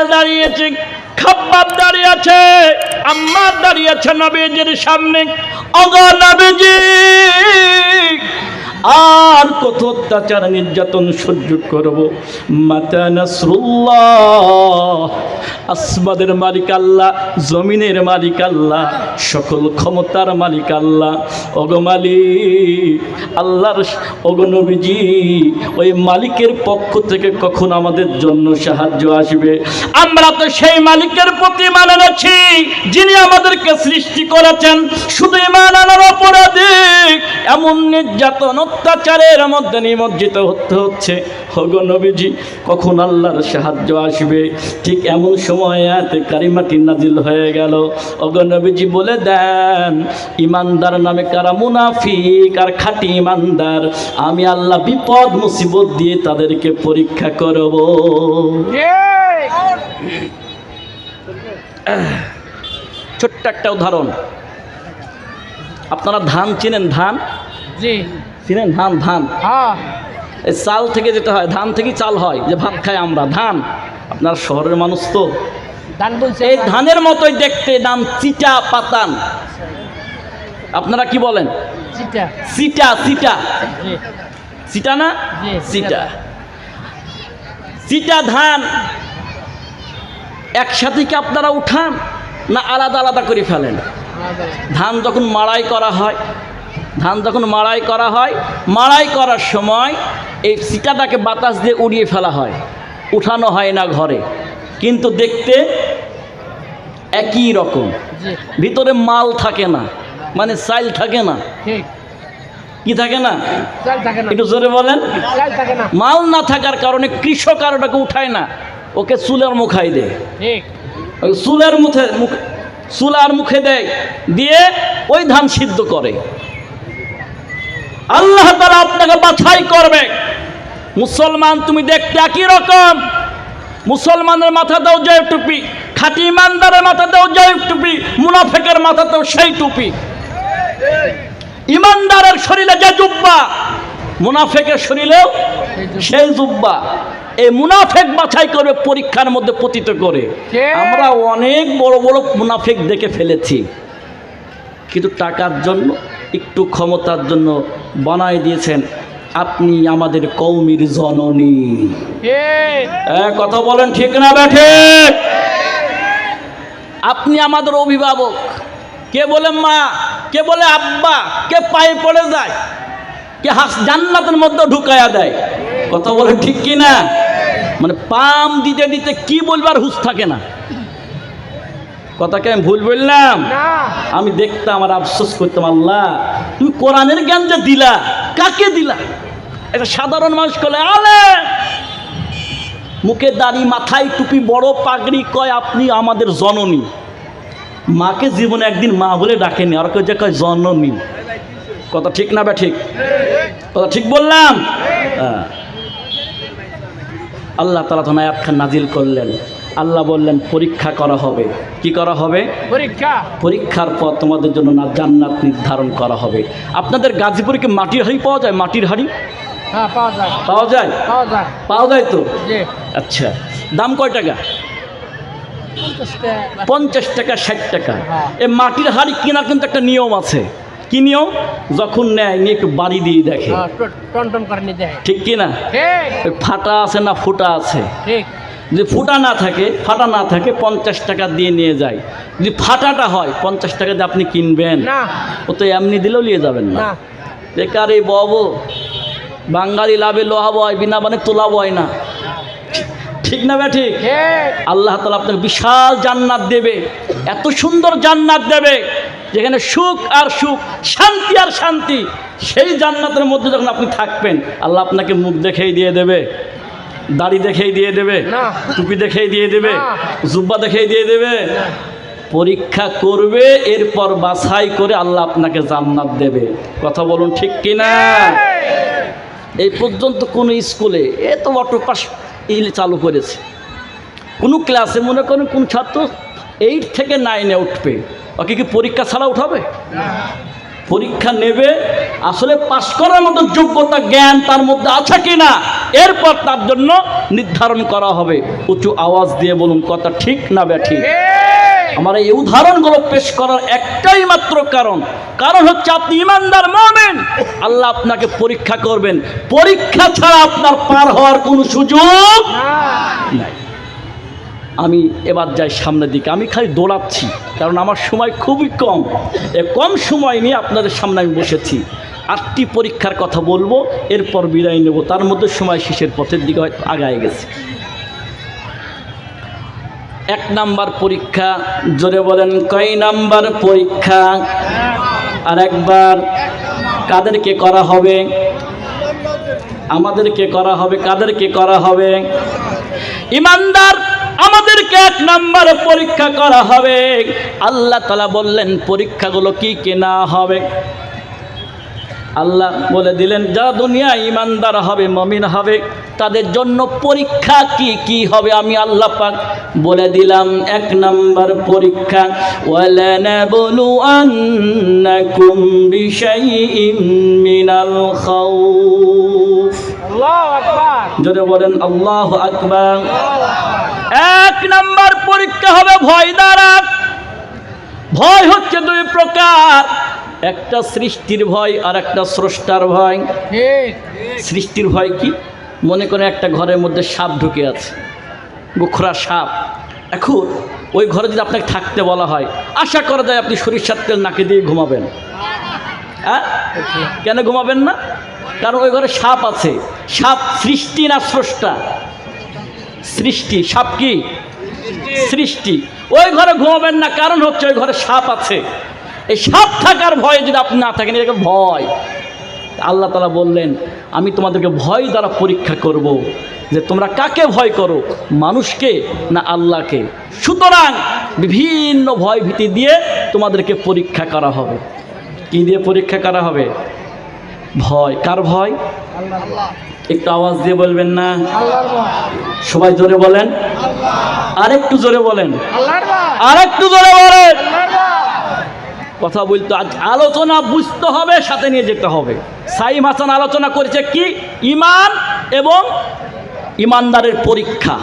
বেলাল দাঁড়িয়েছে খাব্বাব দাঁড়িয়ে আছে আম্মার দাঁড়িয়ে আছে নবীজির সামনে। অগ নবীজি! আর কত অত্যাচার, নির্যাতন সহ্য করব। মাতা নাসরুল্লাহ আসমাদের মালিক আল্লাহ, জমিনের মালিক আল্লাহ, সকল ক্ষমতার মালিক আল্লাহ। অগ মালিক, আল্লাহর অগ নবীজি, ওই মালিকের পক্ষ থেকে কখন আমাদের জন্য সাহায্য আসবে? আমরা তো সেই মালিকের প্রতি মানে আছি, যিনি আমাদেরকে সৃষ্টি করেছেন। শুধু ইমান আনার অপরাধী, এমন নির্যাতন অত্যাচারের মধ্যে নিমজ্জিত হতে হচ্ছে। হগ নবীজি, কখন আল্লাহর সাহায্য আসবে? ঠিক এমন সময় এতে কারিমাটি নাজিল হয়ে গেল। অগ নবীজি বলে, দেন, ইমানদার নামে কারা মুনাফিক আর খাঁটি ইমানদার, আমি আল্লাহ বিপদ মুসিবত দিয়ে তাদেরকে পরীক্ষা করব। ছোট্ট একটা উদাহরণ। আপনারা ধান চিনেন? ধান? জি। চিনেন? ধান ধান। হ্যাঁ। এই চাল থেকে যেটা হয় ধান থেকেই চাল হয় যে ভাত খাই আমরা। ধান। আপনার শহরের মানুষ তো। বলছে এই ধানের মতোই দেখতে নাম চিটা পাতান। আপনারা কি বলেন? চিটা। চিটা চিটা। চিটা না? চিটা। চিটা। ধান একসাথে কি আপনারা উঠান না আলাদা আলাদা করে ফেলেন? ধান যখন মাড়াই করা হয় ধান যখন মাড়াই করা হয় মাড়াই করার সময় এই সিটাটাকে বাতাস দিয়ে উড়িয়ে ফেলা হয়। উঠানো হয় না ঘরে। কিন্তু দেখতে একই রকম। ভিতরে মাল থাকে না মানে সাইল থাকে না। কি থাকে না? একটু জোরে বলেন। মাল না থাকার কারণে কৃষক আর ওটাকে উঠায় না। ওকে চুলের মুখাই দেয়। চুলের মুখে মুখ চুলার মুখে দেয়। দিয়ে ওই ধান সিদ্ধ করে। আল্লাহ তারা আপনাকে বাছাই করবে। মুসলমান তুমি দেখতে একই রকম। মুসলমানের মাথাতেও জয় টুপি খাঁটি ইমানদারের মাথাতেও জয় টুপি মুনাফেকের মাথাতেও সেই টুপি। ইমানদারের শরীরে যে জুব্বা মুনাফেকের শরীরেও সেই জুব্বা। এই মুনাফেক বাছাই করবে পরীক্ষার মধ্যে পতিত করে। আমরা অনেক বড় বড় মুনাফেক দেখে ফেলেছি। কিন্তু টাকার জন্য একটু ক্ষমতার জন্য বানাই দিয়েছেন আপনি আমাদের কৌমির জননী। ঠিক কথা বলেন ঠিক না ব্যাঠে। আপনি আমাদের অভিভাবক। কে বলে মা কে বলে আব্বা কে পায়ে পড়ে যায় কে হাস জান্নাতের মধ্যে ঢুকায়া দেয়। কথা বলে ঠিক কি না মানে পাম দিতে দিতে কি বলবার হুঁশ থাকে না। কথাকে আমি ভুল বললাম। আমি দেখতাম আর আফসোস করতাম আল্লাহ তুমি কোরআনের জ্ঞান যে দিলা কাকে দিলা? একটা সাধারণ মানুষ করলে আলে মুখে দাড়ি মাথায় টুপি বড় পাগড়ি কয় আপনি আমাদের জননী? মাকে জীবনে একদিন মা বলে ডাকেনি আর কেউ যে কয় জননী? কথা ঠিক না বে ঠিক? কথা ঠিক বললাম? হ্যাঁ। আল্লাহ তালা তখন আয়াতখান নাজিল করলেন। আল্লাহ বললেন পরীক্ষা করা হবে। কি করা হবে? পরীক্ষা? পরীক্ষার পর তোমাদের জন্য না জান্নাত নির্ধারণ করা হবে। আপনাদের গাজীপুরে কি মাটির হাড়ি পাওয়া যায়? মাটির হাড়ি? হ্যাঁ পাওয়া যায়। পাওয়া যায়? পাওয়া যায়। পাওয়া যায় তো? আচ্ছা দাম কয় টাকা? পঞ্চাশ টাকা। ষাট টাকা। হ্যাঁ। এ মাটির হাড়ি কেনার কিন্তু একটা নিয়ম আছে। কি নিয়ম? যখন নেয় নিয়ে একটু বাড়ি দিয়ে দেখে। হ্যাঁ ঠিক কি না ফাটা আছে না ফুটা আছে? ঠিক। যদি ফুটা না থাকে ফাটা না থাকে পঞ্চাশ টাকা দিয়ে নিয়ে যায়। যদি ফাটাটা হয় পঞ্চাশ টাকা দিয়ে আপনি কিনবেন। ও তো এমনি দিলেও নিয়ে যাবেন না। বেকার এই বব বাঙালি লাভে লোহা বয় বিনা মানে তোলা বয় না। ঠিক না ব্যাঠি ঠিক? আল্লাহ তালা আপনাকে বিশাল জান্নাত দেবে। এত সুন্দর জান্নাত দেবে যেখানে সুখ আর সুখ শান্তি আর শান্তি সেই জান্নাতের মধ্যে যখন আপনি থাকবেন আল্লাহ আপনাকে মুখ দেখেই দিয়ে দেবে। দাড়ি দেখেই দিয়ে দেবে টুপি দেখেই দিয়ে দেবে জুব্বা দেখেই দিয়ে দেবে। পরীক্ষা করবে এরপর বাছাই করে আল্লাহ আপনাকে জান্নাত দেবে। কথা বলুন ঠিক কিনা? এই পর্যন্ত কোনো স্কুলে এ তো অটো পাস চালু করেছে। কোনো ক্লাসে মনে করেন কোন ছাত্র এইট থেকে নাইনে উঠবে। ওকে কি পরীক্ষা ছাড়া উঠাবে? পরীক্ষা নেবে আসলে পাশ করার মতো যোগ্যতা জ্ঞান তার মধ্যে আছে কি না এরপর তার জন্য নির্ধারণ করা হবে। উঁচু আওয়াজ দিয়ে বলুন কথা ঠিক না ব্যাঠিক? আমার এই উদাহরণগুলো পেশ করার একটাই মাত্র কারণ। কারণ হচ্ছে আপনি ইমানদার মোমেন। আল্লাহ আপনাকে পরীক্ষা করবেন। পরীক্ষা ছাড়া আপনার পার হওয়ার কোনো সুযোগ নাই। আমি এবার যাই সামনের দিকে। আমি খালি দৌড়াচ্ছি, কারণ আমার সময় খুবই কম। এ কম সময় নিয়ে আপনাদের সামনে আমি বসেছি। আটটি পরীক্ষার কথা বলব, এরপর বিদায় নেব। তার মধ্যে সময় শেষের পথের দিকে হয়তো আগায় গেছে। এক নাম্বার পরীক্ষা, জোরে বলেন, কয় নাম্বার পরীক্ষা? আর একবার, কাদেরকে করা হবে? আমাদেরকে করা হবে, কাদেরকে করা হবে? ইমানদার আমাদেরকে এক নাম্বার পরীক্ষা করা হবে। আল্লাহ তালা বললেন পরীক্ষাগুলো কি কেনা হবে? আল্লাহ বলে দিলেন যারা দুনিয়া ইমানদার হবে মমিন হবে তাদের জন্য পরীক্ষা কি কি হবে আমি আল্লাহ পাক বলে দিলাম। এক নাম্বার পরীক্ষা ওয়ালানাবলু আন্নাকুম বিশাইইম মিনাল খাউফ। আল্লাহু আকবার। যদি বলেন আল্লাহ আকবার। এক নাম্বার পরীক্ষা হবে ভয় দ্বারা। ভয় হচ্ছে দুই প্রকার। একটা সৃষ্টির ভয় আর একটা স্রষ্টার ভয়। সৃষ্টির ভয় কি? মনে করে একটা ঘরের মধ্যে সাপ ঢুকে আছে। গোখরা সাপ। এখন ওই ঘরে যদি আপনাকে থাকতে বলা হয় আশা করা যায় আপনি সরিষার তেল নাকে দিয়ে ঘুমাবেন। হ্যাঁ? কেন ঘুমাবেন না? কারণ ওই ঘরে সাপ আছে। সাপ সৃষ্টি না স্রষ্টা? সৃষ্টি। সাপ কি? সৃষ্টি। ওই ঘরে ঘুমাবেন না, কারণ হচ্ছে ওই ঘরে সাপ আছে। এই সাপ থাকার ভয়ে যদি আপনি না থাকেন, এটাকে ভয়। আল্লাহ তালা বললেন, আমি তোমাদেরকে ভয় দ্বারা পরীক্ষা করব। যে তোমরা কাকে ভয় করো, মানুষকে না আল্লাহকে? সুতরাং বিভিন্ন ভয় ভীতি দিয়ে তোমাদেরকে পরীক্ষা করা হবে। কি দিয়ে পরীক্ষা করা হবে? ভয়। কার ভয়। একটু আওয়াজ দিয়ে বলবেন না? সবাই জোরে বলেন। আরেকটু জোরে বলেন। ভয় আরেকটু জোরে বলেন। কথা বলতে আজ আলোচনা বুঝতে হবে সাথে নিয়ে যেতে হবে। সাইম হাসান আলোচনা করেছে কি? ইমান এবং ইমানদারের পরীক্ষা।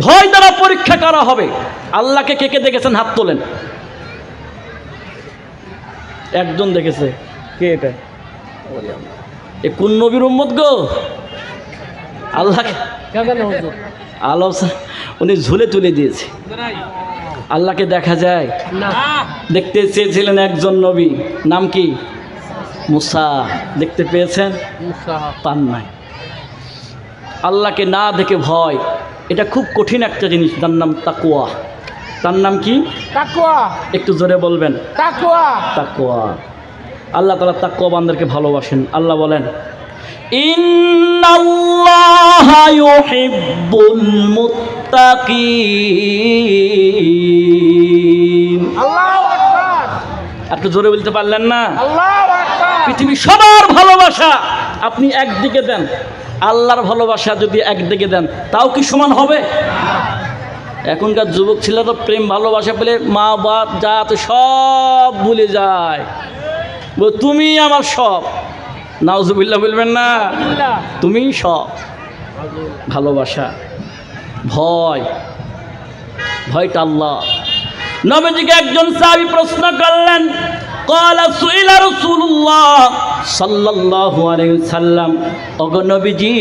ভয় দ্বারা পরীক্ষা করা হবে। আল্লাহকে কে কে দেখেছেন? হাত তোলেন। একজন দেখেছে। কে এটা? এ কোন নবীর উম্মত গো? আল্লাহকে আলোচনা উনি ঝুলে তুলে দিয়েছে। আল্লাহকে দেখা যায়। দেখতে চেয়েছিলেন একজন নবী নাম কি? মুসা। দেখতে পেয়েছেন? পান নাই। আল্লাহকে না দেখে ভয়। এটা খুব কঠিন একটা জিনিস তার নাম তাকুয়া তার নাম কি? তাকওয়া। একটু জোরে বলবেন। তাকওয়া। তাকুয়া আল্লাহ তালা তাকুয়া বান্দারকে ভালোবাসেন। আল্লাহ বলেন একটু জোরে বলতে পারলেন না? পৃথিবী সবার ভালোবাসা আপনি একদিকে দেন আল্লাহর ভালোবাসা যদি একদিকে দেন তাও কি সমান হবে? এখনকার যুবক ছেলেরা প্রেম ভালোবাসা পেলে মা বাপ জাত সব ভুলে যায়। তুমি আমার সব। নাউজুবিল্লা বলবেন না তুমি সব। ভালোবাসা ভয় ভয়টা আল্লাহ। নবীজিকে একজন সাহাবি প্রশ্ন করলেন কলা সুইলা রসুল্লাহ সাল্লাল্লাহু আলাইহি সাল্লাম ওগো নবীজি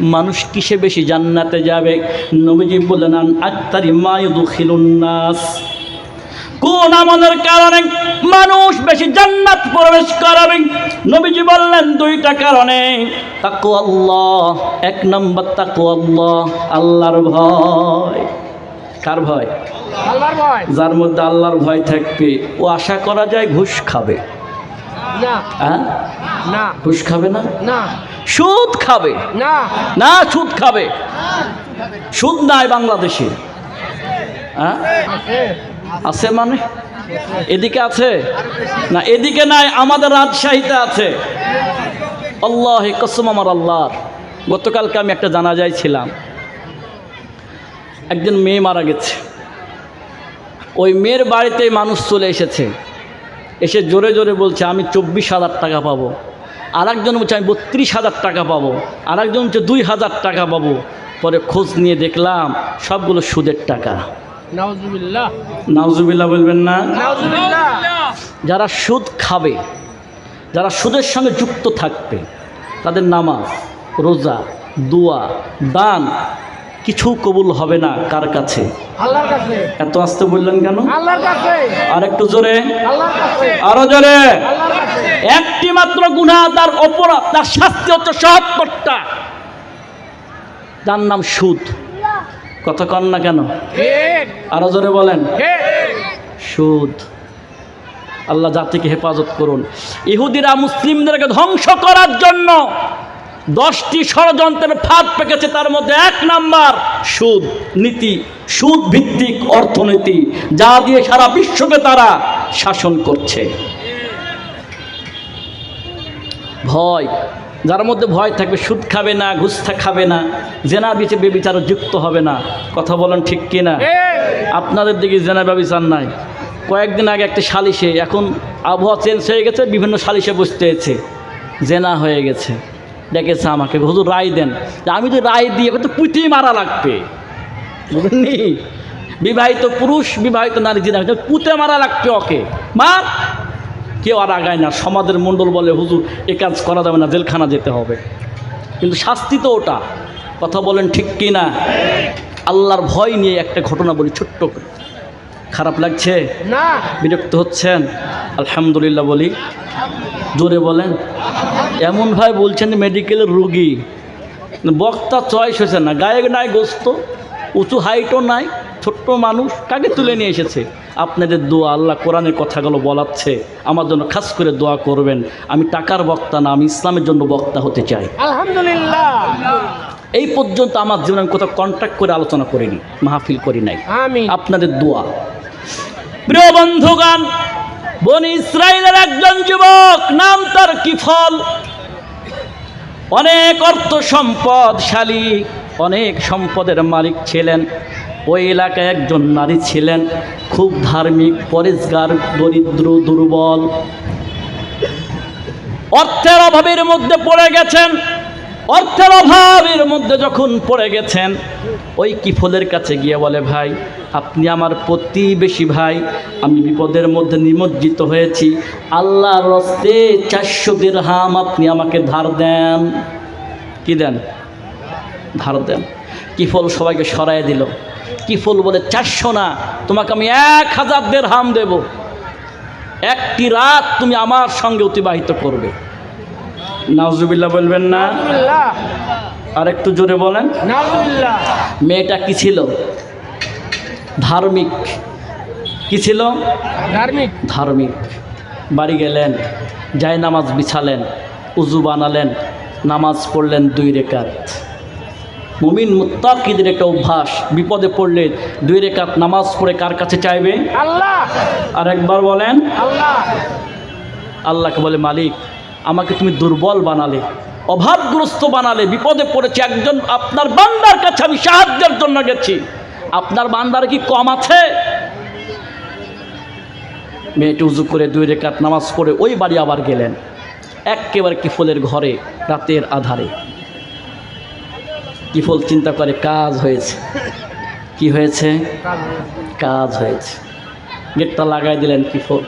মানুষ কিসে বেশি জান্নাতে যাবে? নবীজি বললেন আত্তারি মায়ুদু নাস। কোন আমলের কারণে মানুষ বেশি জান্নাত প্রবেশ করাবে? নবীজি বললেন দুইটা কারণে। তাকু আল্লাহ এক নম্বর তাকু আল্লাহ আল্লাহর ভয়। কার ভয়? আল্লাহর ভয়। যার মধ্যে আল্লাহর ভয় থাকবে। ও আশা করা যায় ঘুষ খাবে। হ্যাঁ? না। ঘুষ খাবে না? না। সুদ খাবে। না। না সুদ খাবে। সুদ নাই বাংলাদেশে। হ্যাঁ? আছে মানে? এদিকে আছে? না, এদিকে নাই, আমাদের রাজশাহীতে আছে। আল্লাহ কসম আমার আল্লাহর। গতকালকে আমি একটা জানাজায় ছিলাম। একজন মেয়ে মারা গেছে। ওই মেয়ের বাড়িতে মানুষ চলে এসেছে। এসে জোরে জোরে বলছে, আমি চব্বিশ হাজার টাকা পাবো। আর একজন বলছে, আমি বত্রিশ হাজার টাকা পাবো। আর একজন বলছে, দুই হাজার টাকা পাবো। পরে খোঁজ নিয়ে দেখলাম, সবগুলো সুদের টাকা। নাউজুবিল্লাহ। বলবেন না। যারা সুদ খাবে যারা সুদের সঙ্গে যুক্ত থাকবে তাদের নামাজ রোজা দোয়া দান কিছু কবুল হবে না কার কাছে? এত আসতে বললেন কেন? আর একটু জোরে। আরও জোরে। একটি মাত্র গুনাহ তার অপরাধ তার শাস্তি হচ্ছে সহত্তরটা তার নাম সুদ। কথা কন না কেন? আরও জোরে বলেন। সুদ। আল্লাহ জাতিকে হেফাজত করুন। ইহুদিরা মুসলিমদেরকে ধ্বংস করার জন্য দশটি ষড়যন্ত্রের ফাঁদ পেকেছে, তার মধ্যে এক নাম্বার সুদ নীতি, সুদ ভিত্তিক অর্থনীতি, যা দিয়ে সারা বিশ্বকে তারা শাসন করছে। ভয়। যার মধ্যে ভয় থাকবে, সুদ খাবে না ঘুষটা খাবে না, জেনা বিচে বেবিচারও যুক্ত হবে না। কথা বলেন ঠিক কিনা? আপনাদের দিকে জেনা ব্যবচার নাই। কয়েকদিন আগে একটা সালিশে, এখন আবহাওয়া চেঞ্জ হয়ে গেছে, বিভিন্ন সালিশে বসতে হয়েছে। জেনা হয়ে গেছে। ডেকেছে আমাকে, হুজুর রায় দেন। আমি তো রায় দিয়ে তো পুঁতেই মারা লাগবে। বুঝলেননি বিবাহিত পুরুষ, বিবাহিত নারী, জেনা পুঁতে মারা লাগবে ওকে। মার! কেউ আর আগায় না। সমাজের মণ্ডল বলে হুজুর এ কাজ করা যাবে না জেলখানা যেতে হবে। কিন্তু শাস্তি তো ওটা। কথা বলেন ঠিক কি না আল্লাহর ভয় নিয়ে একটা ঘটনা বলি ছোট্ট করে। খারাপ লাগছে? না। বিরক্ত হচ্ছেন? আলহামদুলিল্লাহ বলি। জোরে বলেন। এমন ভাই বলছেন মেডিকেলের রুগী। বক্তা চয়েস হয়েছে না। গায়ে নাই গোস্ত উঁচু হাইটও নাই ছোট্ট মানুষ। কাকে তুলে নিয়ে এসেছে? আপনাদের দোয়া আল্লাহ কোরআনের কথাগুলো বলাচ্ছে। আমার জন্য খাস করে দোয়া করবেন। আমি টাকার বক্তা না আমি ইসলামের জন্য বক্তা হতে চাই। আলহামদুলিল্লাহ। এই পর্যন্ত আমার জীবনে আমি কোথাও কন্ট্যাক্ট করে আলোচনা করিনি মাহফিল করি নাই। আমি আপনাদের দোয়া। প্রিয় বন্ধুগান বন ইসরায়েলের একজন যুবক নাম তার কি ফল অনেক অর্থ সম্পদশালী অনেক সম্পদের মালিক ছিলেন। ওই এলাকায় একজন নারী ছিলেন, খুব ধার্মিক, পরিষ্কার, দরিদ্র, দুর্বল। অর্থের অভাবের মধ্যে পড়ে গেছেন। অর্থের অভাবের মধ্যে যখন পড়ে গেছেন, ওই কিফলের কাছে গিয়ে বলে, ভাই, আপনি আমার প্রতিবেশী ভাই। আমি বিপদের মধ্যে নিমজ্জিত হয়েছি। আল্লাহর রস্তে চারশো হাম আপনি আমাকে ধার দেন। কি দেন? ধার দেন। কিফল সবাইকে সরাই দিল। কিফল বলে চারশো না তোমাকে আমি এক হাজার দের হাম দেব। একটি রাত তুমি আমার সঙ্গে অতিবাহিত করবে। নাজুবিল্লাহ বলবেন না? আর একটু জোরে বলেন। মেয়েটা কি ছিল? ধার্মিক। কি ছিল? ধার্মিক। ধার্মিক। বাড়ি গেলেন যায় নামাজ বিছালেন উজু বানালেন নামাজ পড়লেন দুই রেকাত। মুমিন মুত্তাকিদের একটা অভ্যাস। বিপদে পড়লে দুই রেকাত নামাজ পড়ে কার কাছে চাইবে? আল্লাহ! আর একবার বলেন। আল্লাহ! আল্লাহকে বলে মালিক আমাকে তুমি দুর্বল বানালে অভাবগ্রস্ত বানালে বিপদে পড়েছে একজন আপনার বান্দার কাছে আমি সাহায্যের জন্য গেছি। আপনার বান্দার কি কম আছে? মেয়েটি উজু করে দুই রেখাত নামাজ পড়ে ওই বাড়ি আবার গেলেন। একেবারে কি ফুলের ঘরে রাতের আধারে। কিফল চিন্তা করে, কাজ হয়েছে। কি হয়েছে? কাজ হয়েছে। গেটটা লাগাই দিলেন কিফল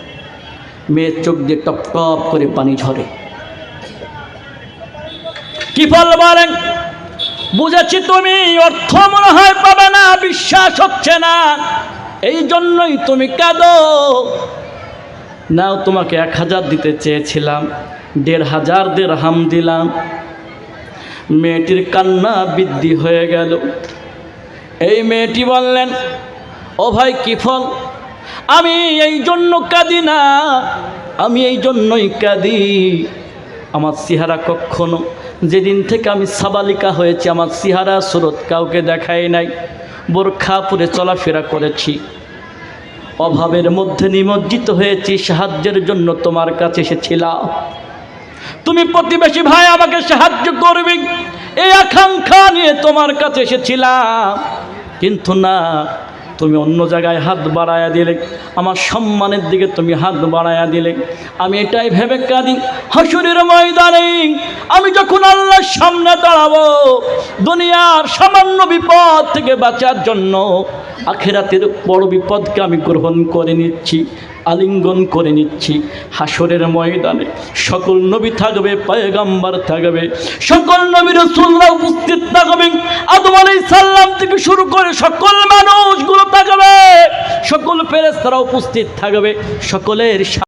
মেয়ের চোখ দিয়ে টপ টপ করে পানি ঝরে। কি ফল বলেন, বুঝেছি তুমি, অর্থ মনে হয় পাবে না, বিশ্বাস হচ্ছে না। এই জন্যই তুমি কাঁদো। নাও তোমাকে এক হাজার দিতে চেয়েছিলাম, দেড় হাজার দেড় হাম দিলাম। মেয়েটির কান্না বৃদ্ধি হয়ে গেল। এই মেয়েটি বললেন, ও ভাই, কি ফল? আমি এই জন্য কাঁদি না। আমি এই জন্যই কাঁদি। আমার সিহারা কখনো যেদিন থেকে আমি সাবালিকা হয়েছি, আমার সিহারা স্রোত কাউকে দেখাই নাই। বোরখা পরে চলাফেরা করেছি। অভাবের মধ্যে নিমজ্জিত হয়েছি, সাহায্যের জন্য তোমার কাছে এসেছিলাম। তুমি প্রতিবেশী ভাই আমাকে সাহায্য করবে। এই আকাঙ্ক্ষা নিয়ে তোমার কাছে এসেছিলাম। কিন্তু না, তুমি অন্য জায়গায় হাত বাড়ায়া দিলে। আমার সম্মানের দিকে তুমি হাত বাড়ায়া দিলে। আমি এটাই ভেবে কাঁদি। হাসুরের ময়দানে আমি যখন আল্লাহর সামনে দাঁড়াবো, দুনিয়ার সামান্য বিপদ থেকে বাঁচার জন্য আখেরাতের বড় বিপদকে আমি গ্রহণ করে নিচ্ছি। আলিঙ্গন করে নিচ্ছি হাসরের ময়দানে। সকল নবী থাকবে, পায়গাম্বার থাকবে, সকল নবী রসুলরা উপস্থিত থাকবে। আদম আলাই সাল্লাম থেকে শুরু করে সকল মানুষগুলো থাকবে, সকল পেরেস্তারা উপস্থিত থাকবে, সকলের